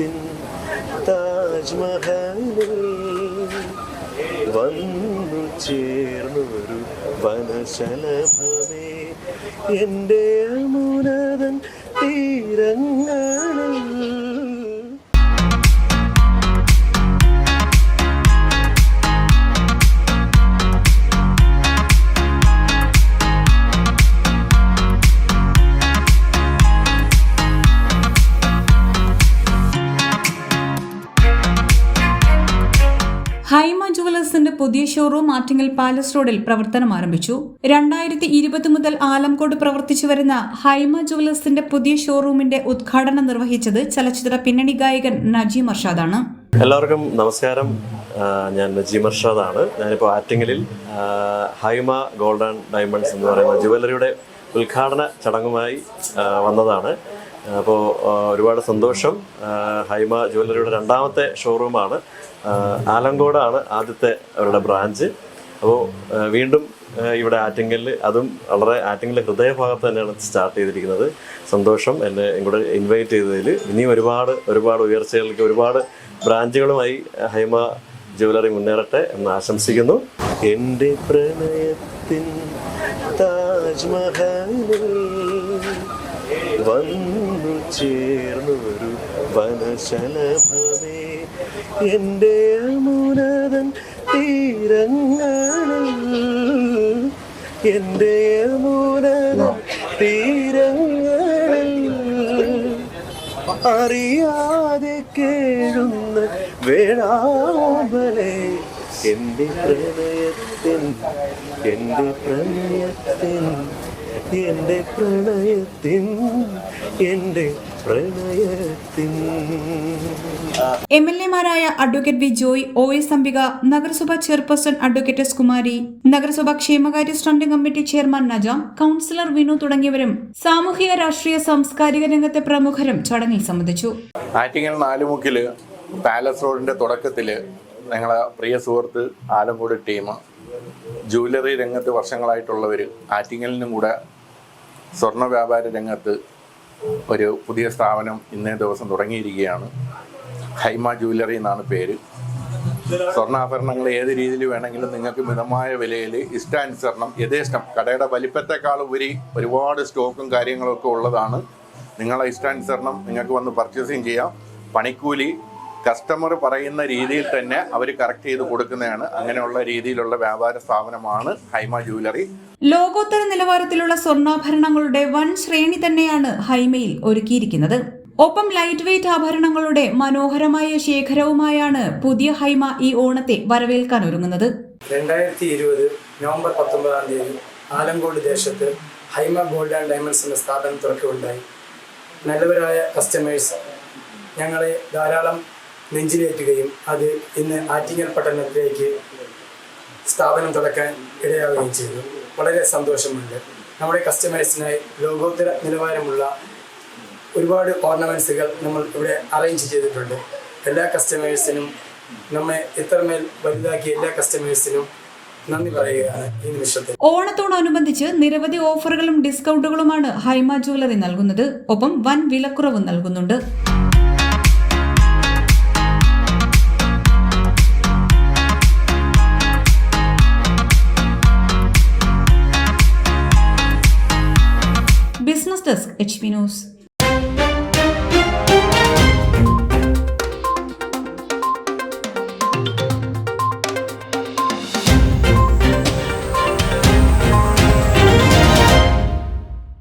പ്രണയത്തിൻ താജ്മഹലിൽ വന്നു ചേർന്നൊരു വനശലഭമേ എന്റെ അമുനതൻ തീരങ്ങളിൽ ഹൈമ ജുവലേഴ്സിന്റെ പുതിയ ഷോറൂം ആറ്റിങ്ങൽ പാലസ് റോഡിൽ പ്രവർത്തനം ആരംഭിച്ചു. രണ്ടായിരത്തി ഇരുപത് മുതൽ ആലംകോട് പ്രവർത്തിച്ചു വരുന്ന ഹൈമ ജുവലേഴ്സിന്റെ പുതിയ ഷോറൂമിന്റെ ഉദ്ഘാടനം നിർവഹിച്ചത് ചലച്ചിത്ര പിന്നണി ഗായകൻ നജീം അർഷാദാണ്. എല്ലാവർക്കും നമസ്കാരം. ഞാൻ നജീം അർഷാദാണ്. ഞാനിപ്പോൾ ആറ്റിങ്ങലിൽ ഹൈമ ഹൈമ ഗോൾഡൻ ഡയമണ്ട്സ് എന്ന് പറയുന്ന ജുവല്ലറിയുടെ ഉദ്ഘാടന ചടങ്ങുമായി വന്നതാണ്. അപ്പോൾ ഒരുപാട് സന്തോഷം. ഹൈമ ജുവല്ലറിയുടെ രണ്ടാമത്തെ ഷോറൂമാണ്. ആലങ്കോടാണ് ആദ്യത്തെ അവരുടെ ബ്രാഞ്ച്. അപ്പോൾ വീണ്ടും ഇവിടെ ആറ്റിങ്ങലിൽ അതും വളരെ ആറ്റിങ്ങലിലെ ഹൃദയഭാഗത്ത് തന്നെയാണ് സ്റ്റാർട്ട് ചെയ്തിരിക്കുന്നത്. സന്തോഷം എന്നെ ഇങ്ങോട്ട് ഇൻവൈറ്റ് ചെയ്തതിൽ ഇനിയും ഒരുപാട് ഒരുപാട് ഉയർച്ചകളിലേക്ക് ഒരുപാട് ബ്രാഞ്ചുകളുമായി ഹൈമ ജുവലറി മുന്നേറട്ടെ എന്ന് ആശംസിക്കുന്നു. എന്റെ പ്രണയത്തിൻ താജ്മഹലിൽ വന്നു ചേർന്നൊരു വനശലഭമേ. എന്റെ അമുനതൻ തീരങ്ങളിൽ എന്റെ അമുനതൻ തീരങ്ങളിൽ. അറിയാതെ കേഴുന്ന വേഴാമ്പലെ എന്റെ പ്രണയത്തിൻ എന്റെ പ്രണയത്തിൻ എന്റെ പ്രണയത്തിൻ എന്റെ പ്രണയത്തിൻ. M L എമാരായ advocate V Joy O S Ambika നഗരസഭാ ചെയർപേഴ്സൺ അഡ്വക്കേറ്റ് എസ് കുമാരി നഗരസഭാ ക്ഷേമകാര്യ standing committee chairman Najam councillor Vinu തുടങ്ങിയവരും സാമൂഹിക രാഷ്ട്രീയ സാംസ്കാരിക രംഗത്തെ പ്രമുഖരും ചടങ്ങിൽ സംബന്ധിച്ചു. ആറ്റിങ്ങൽ നാലുമുക്കിൽ പാലസ് റോഡിന്റെ തുടക്കത്തിൽ ഞങ്ങളെ പ്രിയ സുഹൃത്ത് ആലങ്കോട് ടീം ജുവലറി രംഗത്ത് വർഷങ്ങളായിട്ടുള്ളവർ ആറ്റിങ്ങലിനും കൂടെ സ്വർണ വ്യാപാര രംഗത്ത് ഒരു പുതിയ സ്ഥാപനം ഇന്നേ ദിവസം തുടങ്ങിയിരിക്കുകയാണ്. ഹൈമ ജുവലറി എന്നാണ് പേര്. സ്വർണാഭരണങ്ങൾ ഏത് രീതിയിൽ വേണമെങ്കിലും നിങ്ങൾക്ക് മിതമായ വിലയിൽ ഇഷ്ടാനുസരണം യഥേഷ്ടം കടയുടെ വലിപ്പത്തെക്കാൾ ഉപരി ഒരുപാട് സ്റ്റോക്കും കാര്യങ്ങളൊക്കെ ഉള്ളതാണ്. നിങ്ങളെ ഇഷ്ടാനുസരണം നിങ്ങൾക്ക് വന്ന് പർച്ചേസിങ് ചെയ്യാം. പണിക്കൂലി കസ്റ്റമർ പറയുന്ന രീതിയിൽ തന്നെ അവർ കറക്റ്റ് ചെയ്ത് കൊടുക്കുന്നതാണ്. അങ്ങനെയുള്ള രീതിയിലുള്ള വ്യാപാര സ്ഥാപനമാണ് ഹൈമ ജുവലറി ലോകോത്തര നിലവാരത്തിലുള്ള സ്വർണാഭരണങ്ങളുടെ വൻ ശ്രേണി തന്നെയാണ് ഹൈമയിൽ ഒരുക്കിയിരിക്കുന്നത്. ഒപ്പം ലൈറ്റ് വെയ്റ്റ് ആഭരണങ്ങളുടെ മനോഹരമായ ശേഖരവുമായാണ് പുതിയ ഹൈമ ഈ ഓണത്തെ വരവേൽക്കാൻ ഒരുങ്ങുന്നത്. രണ്ടായിരത്തി ഇരുപത് നവംബർ പത്തൊമ്പതാം തീയതി ആലങ്കോട് ദേശത്ത് ഹൈമ ഗോൾഡ് ആൻഡ് ഡയമണ്ട്സ് എന്ന സ്ഥാപനം തുറക്കുകയുണ്ടായി. നല്ലവരായ കസ്റ്റമേഴ്സ് ഞങ്ങളെ ധാരാളം നെഞ്ചിലേറ്റുകയും അത് ഇന്ന് ആറ്റിങ്ങൽ പട്ടണത്തിലേക്ക് സ്ഥാപനം തുടക്കാൻ ഇടയാവുകയും ചെയ്തു. വളരെ സന്തോഷമുണ്ട്. നമ്മുടെ കസ്റ്റമേഴ്സിനായി ലോകോത്തര നിലവാരമുള്ള ഒരുപാട് ഓർണമെന്റ്സുകൾ നമ്മൾ ഇവിടെ അറേഞ്ച് ചെയ്തിട്ടുണ്ട്. എല്ലാ കസ്റ്റമേഴ്സിനും നമ്മെ ഇത്രമേൽ വലുതാക്കിയ എല്ലാ കസ്റ്റമേഴ്സിനും നന്ദി ഓണത്തോടനുബന്ധിച്ച് നിരവധി ഓഫറുകളും ഡിസ്കൗണ്ടുകളുമാണ് ഹൈമ ജ്വല്ലറി നൽകുന്നത്. ഒപ്പം വൻ വിലക്കുറവ് നൽകുന്നുണ്ട്. Business desk H P news